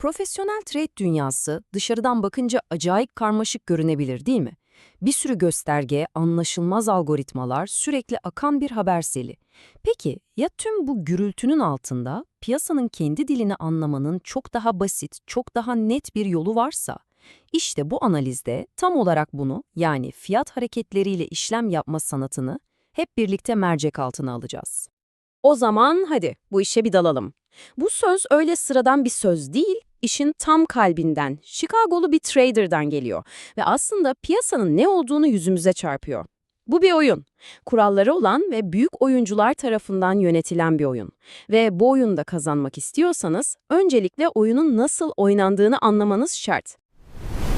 Profesyonel trade dünyası dışarıdan bakınca acayip karmaşık görünebilir değil mi? Bir sürü gösterge, anlaşılmaz algoritmalar, sürekli akan bir haber seli. Peki ya tüm bu gürültünün altında piyasanın kendi dilini anlamanın çok daha basit, çok daha net bir yolu varsa? İşte bu analizde tam olarak bunu yani fiyat hareketleriyle işlem yapma sanatını hep birlikte mercek altına alacağız. O zaman hadi bu işe bir dalalım. Bu söz öyle sıradan bir söz değil, işin tam kalbinden, Chicago'lu bir trader'dan geliyor ve aslında piyasanın ne olduğunu yüzümüze çarpıyor. Bu bir oyun. Kuralları olan ve büyük oyuncular tarafından yönetilen bir oyun. Ve bu oyunda kazanmak istiyorsanız öncelikle oyunun nasıl oynandığını anlamanız şart.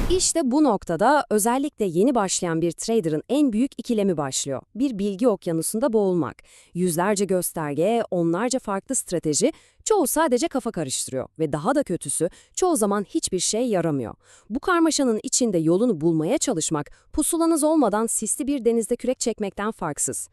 İşte bu noktada özellikle yeni başlayan bir trader'ın en büyük ikilemi başlıyor. Bir bilgi okyanusunda boğulmak. Yüzlerce gösterge, onlarca farklı strateji, çoğu sadece kafa karıştırıyor ve daha da kötüsü çoğu zaman hiçbir şey yaramıyor. Bu karmaşanın içinde yolunu bulmaya çalışmak, pusulanız olmadan sisli bir denizde kürek çekmekten farksız.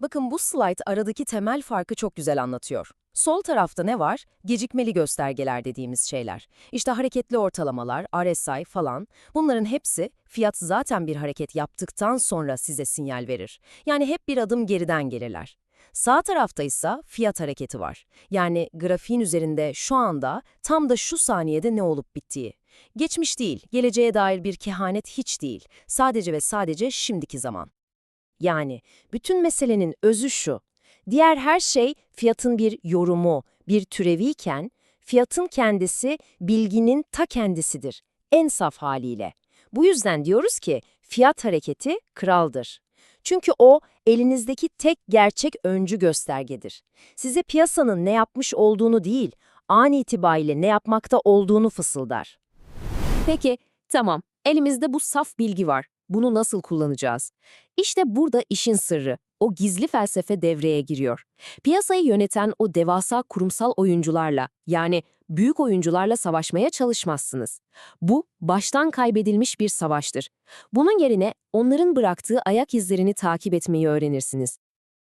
Bakın bu slide aradaki temel farkı çok güzel anlatıyor. Sol tarafta ne var? Gecikmeli göstergeler dediğimiz şeyler. İşte hareketli ortalamalar, RSI falan. Bunların hepsi fiyat zaten bir hareket yaptıktan sonra size sinyal verir. Yani hep bir adım geriden gelirler. Sağ tarafta ise fiyat hareketi var. Yani grafiğin üzerinde şu anda tam da şu saniyede ne olup bittiği. Geçmiş değil, geleceğe dair bir kehanet hiç değil. Sadece ve sadece şimdiki zaman. Yani bütün meselenin özü şu. Diğer her şey fiyatın bir yorumu, bir türeviyken, fiyatın kendisi bilginin ta kendisidir, en saf haliyle. Bu yüzden diyoruz ki fiyat hareketi kraldır. Çünkü o elinizdeki tek gerçek öncü göstergedir. Size piyasanın ne yapmış olduğunu değil, an itibariyle ne yapmakta olduğunu fısıldar. Peki, tamam. Elimizde bu saf bilgi var. Bunu nasıl kullanacağız? İşte burada işin sırrı. O gizli felsefe devreye giriyor. Piyasayı yöneten o devasa kurumsal oyuncularla, yani büyük oyuncularla savaşmaya çalışmazsınız. Bu, baştan kaybedilmiş bir savaştır. Bunun yerine onların bıraktığı ayak izlerini takip etmeyi öğrenirsiniz.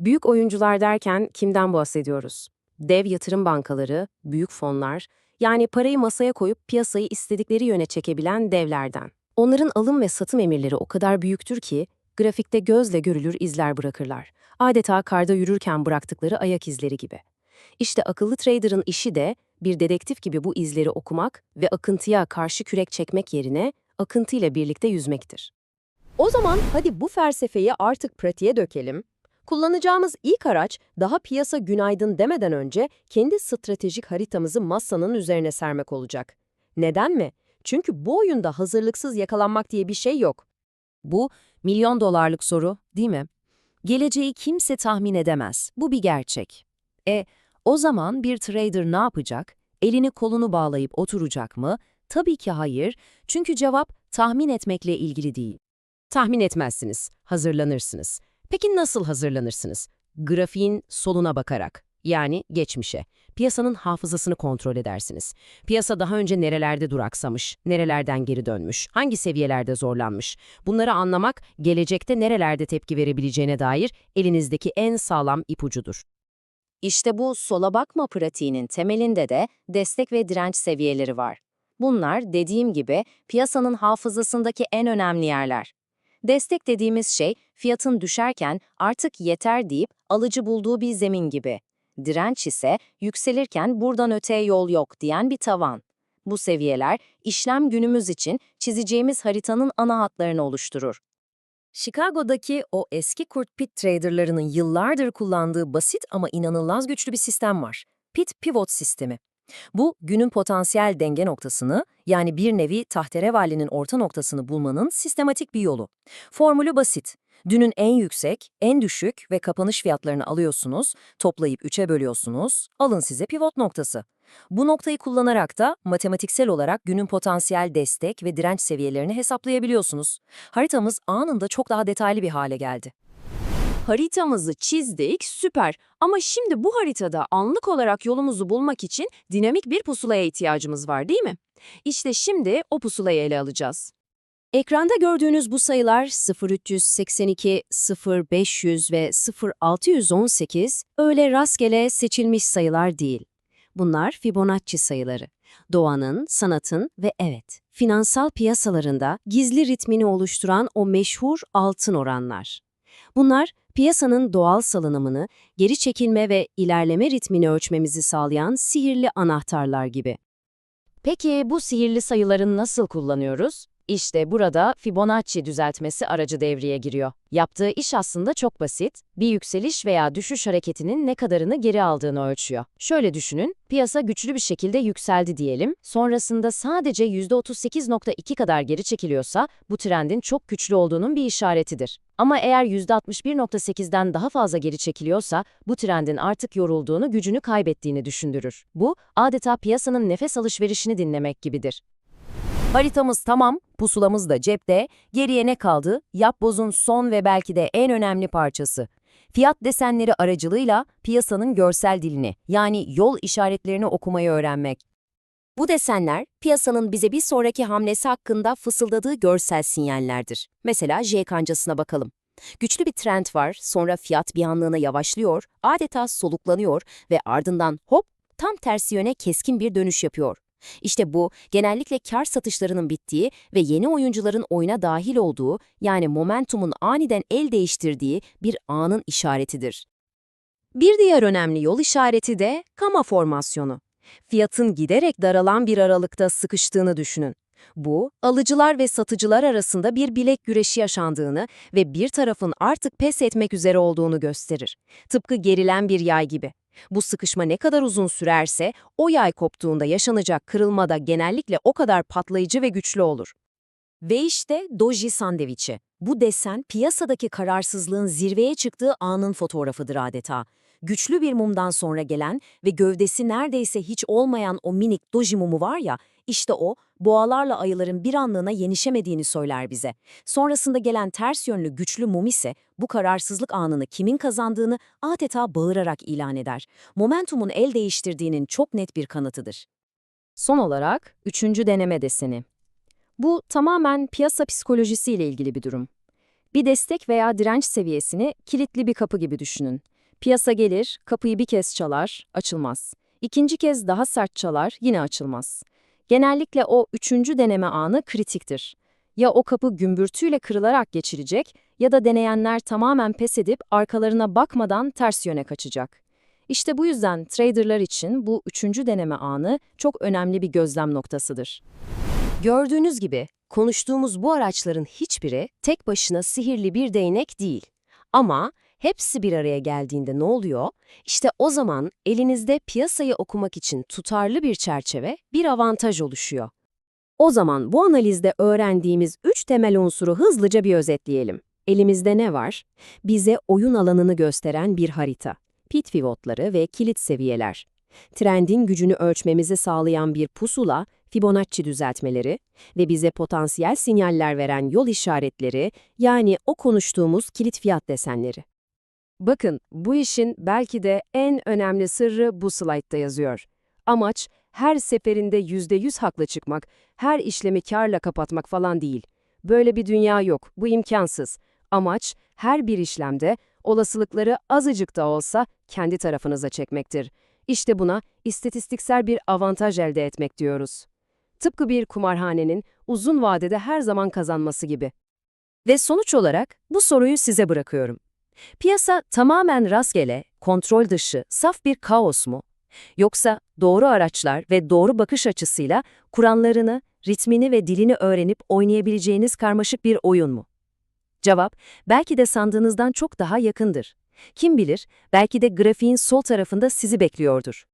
Büyük oyuncular derken kimden bahsediyoruz? Dev yatırım bankaları, büyük fonlar, yani parayı masaya koyup piyasayı istedikleri yöne çekebilen devlerden. Onların alım ve satım emirleri o kadar büyüktür ki, grafikte gözle görülür izler bırakırlar. Adeta karda yürürken bıraktıkları ayak izleri gibi. İşte akıllı trader'ın işi de bir dedektif gibi bu izleri okumak ve akıntıya karşı kürek çekmek yerine akıntıyla birlikte yüzmektir. O zaman hadi bu felsefeyi artık pratiğe dökelim. Kullanacağımız ilk araç daha piyasa günaydın demeden önce kendi stratejik haritamızı masanın üzerine sermek olacak. Neden mi? Çünkü bu oyunda hazırlıksız yakalanmak diye bir şey yok. Bu milyon dolarlık soru, değil mi? Geleceği kimse tahmin edemez. Bu bir gerçek. E, o zaman bir trader ne yapacak? Elini kolunu bağlayıp oturacak mı? Tabii ki hayır. Çünkü cevap tahmin etmekle ilgili değil. Tahmin etmezsiniz, hazırlanırsınız. Peki nasıl hazırlanırsınız? Grafiğin soluna bakarak, yani geçmişe. Piyasanın hafızasını kontrol edersiniz. Piyasa daha önce nerelerde duraksamış, nerelerden geri dönmüş, hangi seviyelerde zorlanmış. Bunları anlamak, gelecekte nerelerde tepki verebileceğine dair elinizdeki en sağlam ipucudur. İşte bu sola bakma pratiğinin temelinde de destek ve direnç seviyeleri var. Bunlar dediğim gibi piyasanın hafızasındaki en önemli yerler. Destek dediğimiz şey fiyatın düşerken artık yeter deyip alıcı bulduğu bir zemin gibi. Direnç ise yükselirken buradan öteye yol yok diyen bir tavan. Bu seviyeler işlem günümüz için çizeceğimiz haritanın ana hatlarını oluşturur. Chicago'daki o eski kurt pit traderlarının yıllardır kullandığı basit ama inanılmaz güçlü bir sistem var. Pit Pivot sistemi. Bu, günün potansiyel denge noktasını, yani bir nevi tahterevalinin orta noktasını bulmanın sistematik bir yolu. Formülü basit. Dünün en yüksek, en düşük ve kapanış fiyatlarını alıyorsunuz, toplayıp 3'e bölüyorsunuz, alın size pivot noktası. Bu noktayı kullanarak da matematiksel olarak günün potansiyel destek ve direnç seviyelerini hesaplayabiliyorsunuz. Haritamız anında çok daha detaylı bir hale geldi. Haritamızı çizdik, süper. Ama şimdi bu haritada anlık olarak yolumuzu bulmak için dinamik bir pusulaya ihtiyacımız var değil mi? İşte şimdi o pusulayı ele alacağız. Ekranda gördüğünüz bu sayılar 0382, 0500 ve 0618 öyle rastgele seçilmiş sayılar değil. Bunlar Fibonacci sayıları. Doğanın, sanatın ve evet, finansal piyasalarında gizli ritmini oluşturan o meşhur altın oranlar. Bunlar, piyasanın doğal salınımını, geri çekilme ve ilerleme ritmini ölçmemizi sağlayan sihirli anahtarlar gibi. Peki bu sihirli sayıları nasıl kullanıyoruz? İşte burada Fibonacci düzeltmesi aracı devreye giriyor. Yaptığı iş aslında çok basit. Bir yükseliş veya düşüş hareketinin ne kadarını geri aldığını ölçüyor. Şöyle düşünün, piyasa güçlü bir şekilde yükseldi diyelim. Sonrasında sadece %38.2 kadar geri çekiliyorsa bu trendin çok güçlü olduğunun bir işaretidir. Ama eğer %61.8'den daha fazla geri çekiliyorsa bu trendin artık yorulduğunu, gücünü kaybettiğini düşündürür. Bu adeta piyasanın nefes alışverişini dinlemek gibidir. Haritamız tamam, pusulamız da cepte, geriye ne kaldı? Yapboz'un son ve belki de en önemli parçası. Fiyat desenleri aracılığıyla piyasanın görsel dilini, yani yol işaretlerini okumayı öğrenmek. Bu desenler, piyasanın bize bir sonraki hamlesi hakkında fısıldadığı görsel sinyallerdir. Mesela J kancasına bakalım. Güçlü bir trend var, sonra fiyat bir anlığına yavaşlıyor, adeta soluklanıyor ve ardından hop tam tersi yöne keskin bir dönüş yapıyor. İşte bu genellikle kar satışlarının bittiği ve yeni oyuncuların oyuna dahil olduğu yani momentumun aniden el değiştirdiği bir anın işaretidir. Bir diğer önemli yol işareti de kama formasyonu. Fiyatın giderek daralan bir aralıkta sıkıştığını düşünün. Bu, alıcılar ve satıcılar arasında bir bilek güreşi yaşandığını ve bir tarafın artık pes etmek üzere olduğunu gösterir. Tıpkı gerilen bir yay gibi. Bu sıkışma ne kadar uzun sürerse, o yay koptuğunda yaşanacak kırılma da genellikle o kadar patlayıcı ve güçlü olur. Ve işte doji sandviçi. Bu desen piyasadaki kararsızlığın zirveye çıktığı anın fotoğrafıdır adeta. Güçlü bir mumdan sonra gelen ve gövdesi neredeyse hiç olmayan o minik doji mumu var ya, işte o, boğalarla ayıların bir anlığına yenişemediğini söyler bize. Sonrasında gelen ters yönlü güçlü mum ise bu kararsızlık anını kimin kazandığını adeta bağırarak ilan eder. Momentumun el değiştirdiğinin çok net bir kanıtıdır. Son olarak üçüncü deneme deseni. Bu tamamen piyasa psikolojisiyle ilgili bir durum. Bir destek veya direnç seviyesini kilitli bir kapı gibi düşünün. Piyasa gelir, kapıyı bir kez çalar, açılmaz. İkinci kez daha sert çalar, yine açılmaz. Genellikle o üçüncü deneme anı kritiktir. Ya o kapı gümbürtüyle kırılarak geçirecek ya da deneyenler tamamen pes edip arkalarına bakmadan ters yöne kaçacak. İşte bu yüzden traderlar için bu üçüncü deneme anı çok önemli bir gözlem noktasıdır. Gördüğünüz gibi konuştuğumuz bu araçların hiçbiri tek başına sihirli bir değnek değil. Ama hepsi bir araya geldiğinde ne oluyor? İşte o zaman elinizde piyasayı okumak için tutarlı bir çerçeve, bir avantaj oluşuyor. O zaman bu analizde öğrendiğimiz üç temel unsuru hızlıca bir özetleyelim. Elimizde ne var? Bize oyun alanını gösteren bir harita, pit pivotları ve kilit seviyeler. Trendin gücünü ölçmemizi sağlayan bir pusula, Fibonacci düzeltmeleri ve bize potansiyel sinyaller veren yol işaretleri yani o konuştuğumuz kilit fiyat desenleri. Bakın, bu işin belki de en önemli sırrı bu slaytta yazıyor. Amaç, her seferinde %100 haklı çıkmak, her işlemi karla kapatmak falan değil. Böyle bir dünya yok, bu imkansız. Amaç, her bir işlemde olasılıkları azıcık da olsa kendi tarafınıza çekmektir. İşte buna istatistiksel bir avantaj elde etmek diyoruz. Tıpkı bir kumarhanenin uzun vadede her zaman kazanması gibi. Ve sonuç olarak bu soruyu size bırakıyorum. Piyasa tamamen rastgele, kontrol dışı, saf bir kaos mu? Yoksa doğru araçlar ve doğru bakış açısıyla kuranlarını, ritmini ve dilini öğrenip oynayabileceğiniz karmaşık bir oyun mu? Cevap, belki de sandığınızdan çok daha yakındır. Kim bilir, belki de grafiğin sol tarafında sizi bekliyordur.